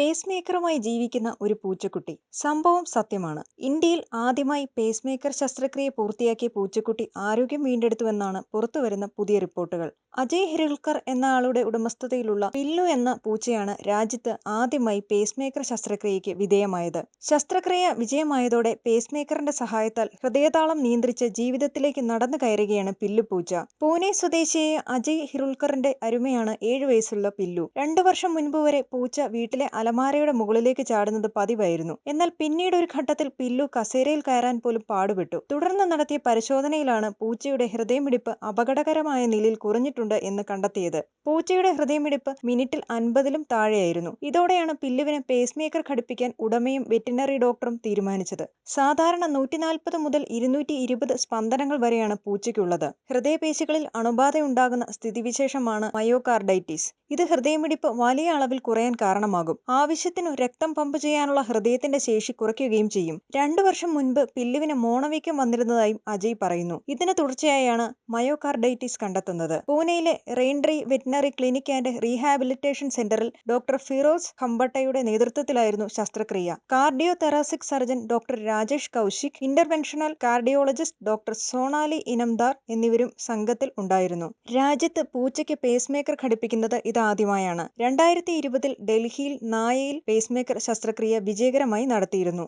Pace മേക്കറുമായി ജീവിക്കുന്ന ഒരു പൂച്ചക്കുട്ടി. സംഭവം സത്യമാണ്. ഇന്ത്യയിൽ ആദ്യമായി പേസ് മേക്കർ ശസ്ത്രക്രിയ പൂർത്തിയാക്കിയ പൂച്ചക്കുട്ടി ആരോഗ്യം വീണ്ടെടുത്തുവെന്നാണ് പുറത്തുവരുന്ന പുതിയ റിപ്പോർട്ടുകൾ. അജയ് ഹിരുൾക്കർ എന്ന ആളുടെ ഉടമസ്ഥതയിലുള്ള പില്ലു എന്ന പൂച്ചയാണ് രാജ്യത്ത് ആദ്യമായി പേസ് മേക്കർ ശസ്ത്രക്രിയയ്ക്ക് വിധേയമായത്. ശസ്ത്രക്രിയ വിജയമായതോടെ പേസ് മേക്കറിന്റെ സഹായത്താൽ ഹൃദയതാളം നിയന്ത്രിച്ച് ജീവിതത്തിലേക്ക് നടന്നു കയറുകയാണ് പില്ലു പൂച്ച. പൂനെ സ്വദേശിയായ അജയ് ഹിരുൾക്കറിന്റെ അരുമയാണ് ഏഴു വയസ്സുള്ള പില്ലു. രണ്ടു വർഷം മുൻപ് വരെ പൂച്ച വീട്ടിലെ അലമാരയുടെ മുകളിലേക്ക് ചാടുന്നത് പതിവായിരുന്നു. എന്നാൽ പിന്നീട് ഒരു ഘട്ടത്തിൽ പില്ലു കസേരയിൽ കയറാൻ പോലും പാടുപെട്ടു. തുടർന്ന് നടത്തിയ പരിശോധനയിലാണ് പൂച്ചയുടെ ഹൃദയമിടിപ്പ് അപകടകരമായ നിലയിൽ കുറഞ്ഞിട്ടുണ്ട് എന്ന് കണ്ടെത്തിയത്. പൂച്ചയുടെ ഹൃദയമിടിപ്പ് മിനിറ്റിൽ അൻപതിലും താഴെയായിരുന്നു. ഇതോടെയാണ് പില്ലുവിന് പേസ് മേക്കർ ഘടിപ്പിക്കാൻ ഉടമയും വെറ്റിനറി ഡോക്ടറും തീരുമാനിച്ചത്. സാധാരണ നൂറ്റി നാൽപ്പത് മുതൽ ഇരുന്നൂറ്റി ഇരുപത് സ്പന്ദനങ്ങൾ വരെയാണ് പൂച്ചയ്ക്കുള്ളത്. ഹൃദയപേശികളിൽ അണുബാധയുണ്ടാകുന്ന സ്ഥിതിവിശേഷമാണ് മയോകാർഡൈറ്റിസ്. ഇത് ഹൃദയമിടിപ്പ് വലിയ അളവിൽ കുറയാൻ കാരണമാകും. ആവശ്യത്തിനു രക്തം പമ്പ് ചെയ്യാനുള്ള ഹൃദയത്തിന്റെ ശേഷി കുറയ്ക്കുകയും ചെയ്യും. രണ്ടു വർഷം മുൻപ് പില്ലുവിന് മോണവീക്കം വന്നിരുന്നതായും അജയ് പറയുന്നു. ഇതിന് തുടർച്ചയായാണ് മയോകാർഡൈറ്റിസ് കണ്ടെത്തുന്നത്. പൂനെയിലെ Raintree veterinary clinic and rehabilitation സെന്ററിൽ ഡോക്ടർ ഫിറോസ് ഹംബട്ടയുടെ നേതൃത്വത്തിലായിരുന്നു ശസ്ത്രക്രിയ. Cardio thoracic surgeon doctor Rajesh Kaushik interventional cardiologist doctor Sonali Inamdar എന്നിവരും സംഘത്തിൽ ഉണ്ടായിരുന്നു. രാജ്യത്ത് പൂച്ചയ്ക്ക് പേസ് മേക്കർ ഘടിപ്പിക്കുന്നത് ഇതാദ്യമായാണ്. രണ്ടായിരത്തി ഇരുപതിൽ ഡൽഹിയിൽ നായയിൽ പേസ്മേക്കർ ശസ്ത്രക്രിയ വിജയകരമായി നടത്തിയിരുന്നു.